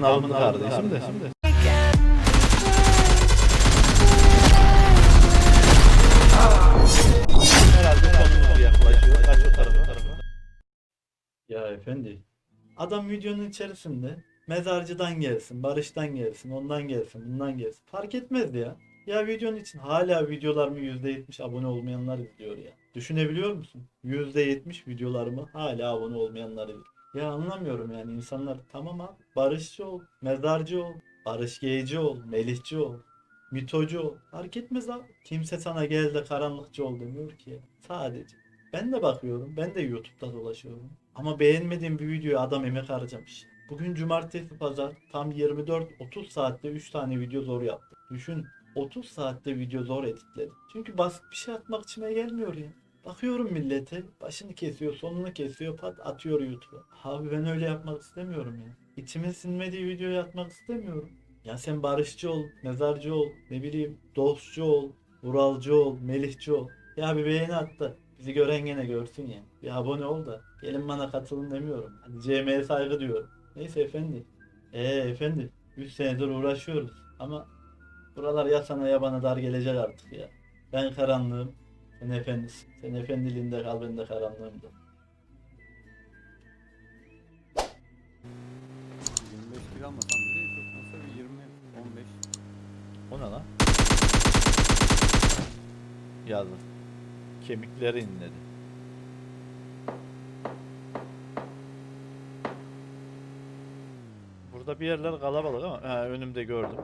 İntikamını aldı kardeşim de. Herhalde sonumuz yaklaşıyor. Kaç o tarafa? Ya efendi. Adam videonun içerisinde mezarcıdan gelsin, barıştan gelsin, ondan gelsin, bundan gelsin. Fark etmez ya. Ya videonun için hala videolarımı %70 abone olmayanlar izliyor ya. Düşünebiliyor musun? %70 videolarımı hala abone olmayanlar izliyor. Ya anlamıyorum yani insanlar tamam abi barışçı ol, mezarcı ol, barış geyci ol, melihçi ol, mitocu ol. Fark etmez abi. Kimse sana gel de karanlıkçı ol demiyor ki. Sadece. Ben de bakıyorum. Ben de YouTube'da dolaşıyorum. Ama beğenmediğim bir videoya adam emek harcamış. Bugün cumartesi pazar tam 24-30 saatte 3 tane video zor yaptım. Düşün 30 saatte video zor editledim. Çünkü basit bir şey atmak içime gelmiyor ya. Bakıyorum millete başını kesiyor sonunu kesiyor pat atıyor YouTube'a. Abi ben öyle yapmak istemiyorum ya. İçime sinmediği videoyu atmak istemiyorum. Ya sen barışçı ol, mezarcı ol, ne bileyim dostçu ol, Uralcı ol, Melihçi ol. Ya bir beğeni at da bizi gören gene görsün ya. Bir abone ol da gelin bana katılın demiyorum. Hadi CM'ye saygı diyorum. Neyse efendi. Ee efendi 3 senedir uğraşıyoruz ama buralar ya sana ya bana dar gelecek artık ya. Ben karanlığım, sen efendisin. Sen efendiliğinde kal ben de karanlığımda. 25 kilo almasam bile hiç yokmazsa bir 20 15 O ne lan? Yazın. Kemikleri inledi. Burada bir yerler kalabalık ama ha, önümde gördüm.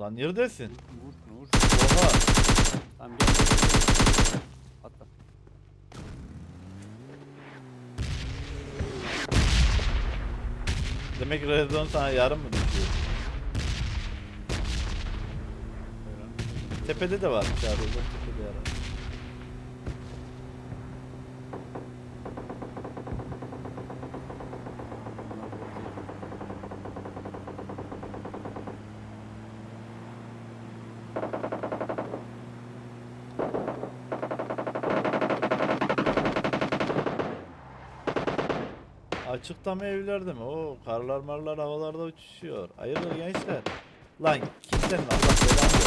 Lan neredesin? vur şunu vur. Oha! Tamam gel. Atla. Demek Redon sana yarım mı düşüyor? Tepede de varmış abi. Tepede yara. Açıkta mı evlerde mi? Oo karlar marlar havalarda uçuşuyor. Hayırdır gençler? Lan kimden Allah belanı.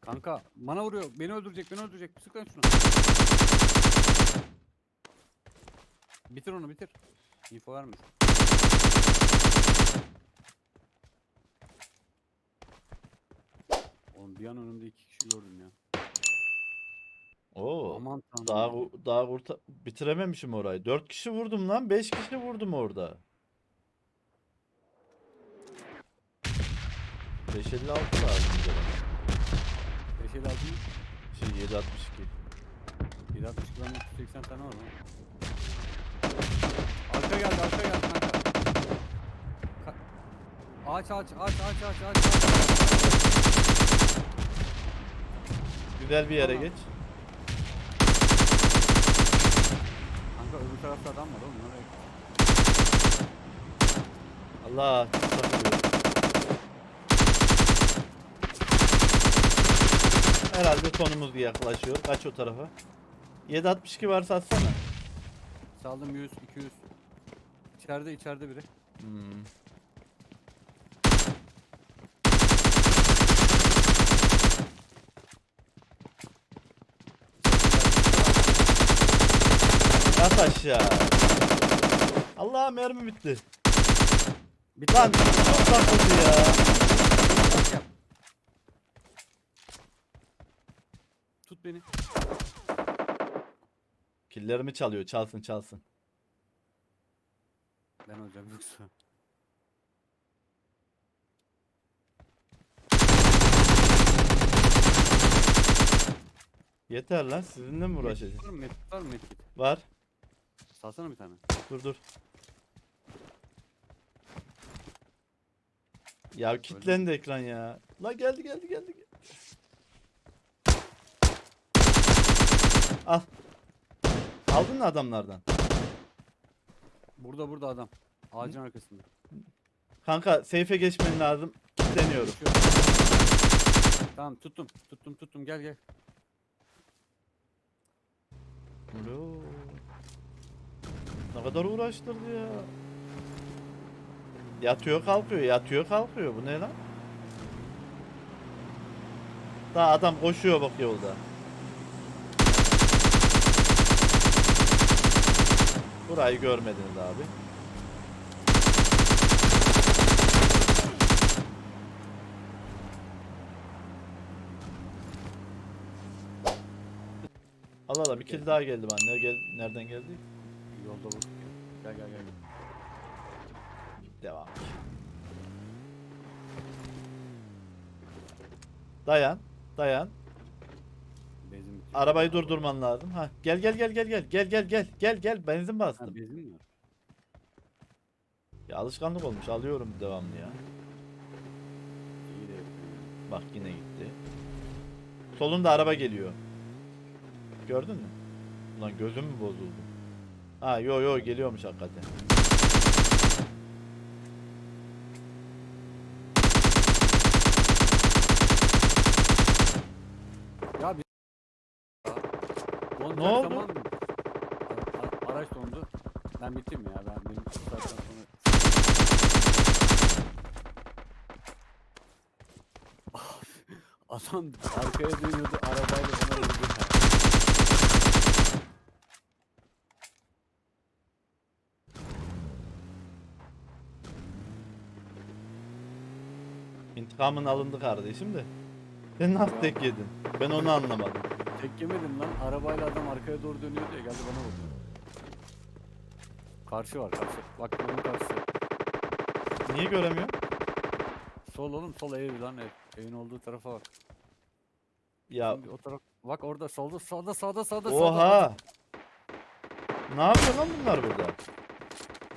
Kanka bana vuruyor. Beni öldürecek, beni öldürecek. Sık lan şunu. Bitir onu bitir. Info vermesin. Oğlum bir an önümde iki kişi gördüm ya. Oo. Aman tanrım. Daha daha kurta bitirememişim orayı. 4 kişi vurdum lan. 5 kişi vurdum orada. 556 lazım bana. 5 el aldım. Şey 762. 160 gram 380 tane var lan. Arka geldi, arka geldi kanka. Ka ağaç, ağaç, ağaç, ağaç, ağaç, ağaç, ağaç. Güzel bir yere Tamam. geç. Kanka öbür tarafta adam var oğlum. Nereye? Allah. Herhalde sonumuz yaklaşıyor. Kaç o tarafa? 762 varsa atsana. Saldım 100, 200. İçeride, içeride biri. Hmm. Yat aşağı. Allah mermi bitti. Bitti. Lan çok tatlı ya. Tut beni. Killerimi çalıyor. Çalsın çalsın. Ben olacağım yoksa. Yeter lan sizinle mi uğraşacağız? Var mı? Medkit. Var. Salsana bir tane. Dur dur. Ya kilitlendi ekran ya. La geldi geldi geldi. Al. Aldın mı adamlardan? Burada burada adam. Ağacın arkasında. Kanka seyfe geçmen lazım. Deniyorum. Tamam tuttum. Tuttum tuttum gel gel. Alo. Ne kadar uğraştırdı ya. Yatıyor kalkıyor, yatıyor kalkıyor. Bu ne lan? Daha adam koşuyor bak yolda. Burayı görmediniz abi. Allah Allah bir kill daha geldi bana. Nereden geldi? Yolda ya. Gel gel gel. Devam. Dayan, dayan. Bitiyor. Arabayı durdurman lazım. Ha, gel gel gel gel gel gel gel gel gel gel benzin Ha bastım. benzin mi var? Ya alışkanlık olmuş. Alıyorum devamlı ya. İyi de. Bak yine gitti. Solunda araba geliyor. Gördün mü? Ulan gözüm mü bozuldu? Ha yo yo geliyormuş hakikaten. Ya bir Ne oldu? zaman mı? Ara- ara- araç dondu. Ben bittim ya. Ben benim bu saatten sonra Adam arkaya dönüyordu arabayla bana vurdu. İntikamın alındı kardeşim de. Sen nasıl tek yedin? Ben onu anlamadım. Tek yemedim lan. Arabayla adam arkaya doğru dönüyordu ya geldi bana vurdu. Karşı var karşı. Bak bunun karşısı. Niye göremiyorum? Sol oğlum sol ev lan ev. Evin olduğu tarafa bak. Ya Şimdi o taraf. Bak orada solda sağda sağda sağda sağda. oha. Ne yapıyor lan bunlar burada?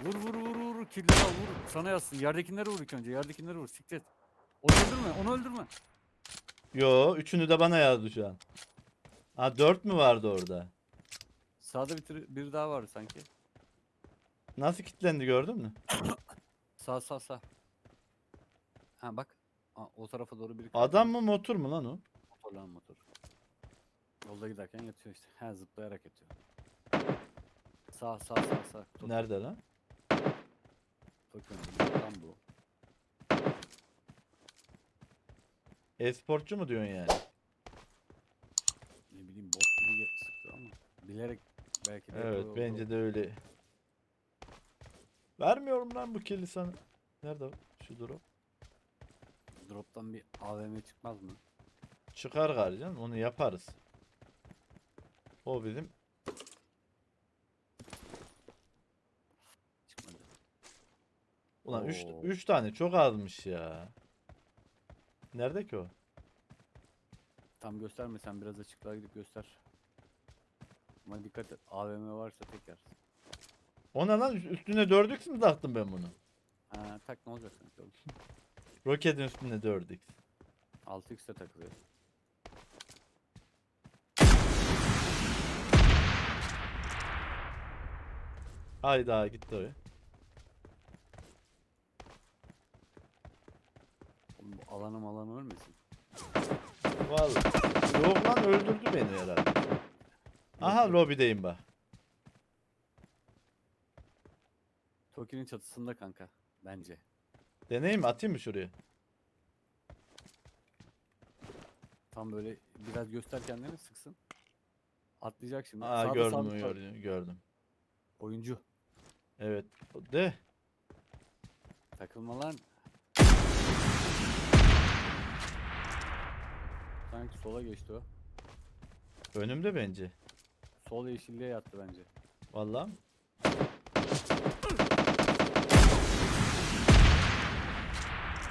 Vur vur vur vur al vur. Sana yazsın. Yerdekileri vur ilk önce. Yerdekileri vur. Siklet. Onu öldürme. Onu öldürme. Yo, üçünü de bana yazdı şu an. Ha dört mü vardı orada? Sağda bir, bir daha var sanki. Nasıl kilitlendi gördün mü? Sağ sağ sağ. Ha bak. O tarafa doğru biri Adam mı motor mu lan o? Motor lan motor. Yolda giderken yatıyor işte. He zıplayarak yatıyor. Sağ sağ sağ sağ. Tok, Nerede lan? tok önünde. Tam bu. E-sportçu mu diyorsun yani? Ne bileyim bot gibi sıktı ama. Bilerek belki de Evet o- bence de öyle. Vermiyorum lan bu kili sana. Nerede o? şu drop? Drop'tan bir AVM çıkmaz mı? Çıkar garcan onu yaparız. O bizim Çıkmadı. ulan 3 Oo. 3 tane çok azmış ya. Nerede ki o? Tam göstermesen biraz açıklığa gidip göster. Ama dikkat et AVM varsa tek yersin. O ne lan Üst- üstüne 4x mi taktım ben bunu? Ha tak ne olacak sanki oğlum? Roketin üstüne 4x. 6x'te takılıyor. Hayda gitti oraya. Oğlum bu alanım alanı ölmesin. Vallahi. Yok lan öldürdü beni herhalde. Aha lobideyim bak. Toki'nin çatısında kanka. Bence. Deneyim mi? atayım mı şuraya? Tam böyle biraz göster kendini sıksın. Atlayacak şimdi. Aa Sağda, gördüm sağda. gördüm gördüm. Oyuncu. Evet. De. Takılma lan. Sanki sola geçti o. Önümde bence. Sol yeşilliğe yattı bence. Vallahi.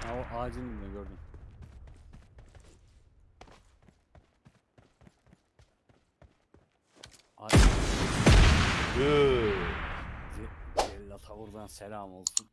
Ha o ağacın dibinde gördüm. Yoo. Ce- Cellata buradan selam olsun.